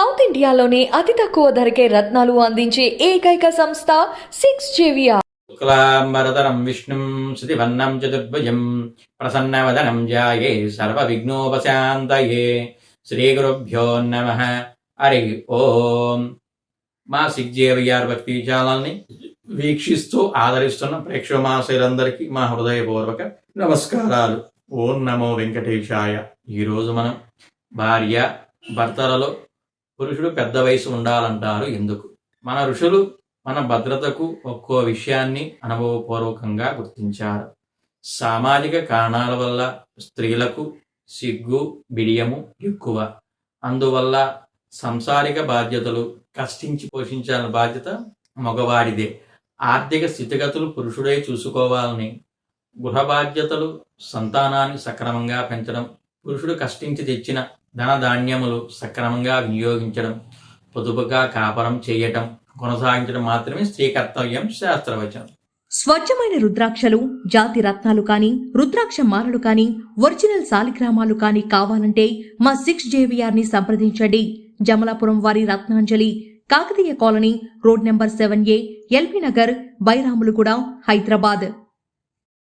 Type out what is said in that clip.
South ఇండియాలోనే అతి తక్కువ ధరకే రత్నాలు అందించే ఏకైక సంస్థ సిక్స్ జేవియా శుక్లాంబరధరం విష్ణుం శృతివర్ణం చతుర్భుజం ప్రసన్నవదనం విఘ్నోపశాంతయే శ్రీ గురుభ్యో నమ. హరి ఓం. మా సిగ్జేవిఆర్ భక్తి ఛానల్ని వీక్షిస్తూ ఆదరిస్తున్న ప్రేక్షమాశయులందరికీ మా హృదయపూర్వక నమస్కారాలు. ఓం నమో వెంకటేశాయ. ఈరోజు మనం భార్య భర్తలలో పురుషుడు పెద్ద వయసు ఉండాలంటారు ఎందుకు? మన ఋషులు మన భద్రతకు ఒక్కో విషయాన్ని అనుభవపూర్వకంగా గుర్తించారు. సామాజిక కారణాల వల్ల స్త్రీలకు సిగ్గు బిడియము ఎక్కువ. అందువల్ల సంసారిక బాధ్యతలు కష్టించి పోషించాలని బాధ్యత మగవాడిదే ఆర్థిక స్థితిగతులు పురుషుడే చూసుకోవాలని గృహ బాధ్యతలు సంతానాన్ని సక్రమంగా పెంచడం పురుషుడు కష్టించి తెచ్చిన ధన ధాన్యములు సక్రమంగా వినియోగించడం పొదుపుగా కాపరం చేయటం కొనసాగించడం మాత్రమే స్త్రీ కర్తవ్యం శాస్త్రవచనం. స్వచ్ఛమైన రుద్రాక్షలు జాతి రత్నాలు కాని రుద్రాక్ష మాలలు కాని ఒరిజినల్ సాలిగ్రామాలు కాని కావాలంటే మా సిక్స్ జేవిఆర్ని సంప్రదించండి. జమలాపురం వారి Ratnanjali Kakatiya colony road number seven A LB Nagar Bairamalguda Hyderabad.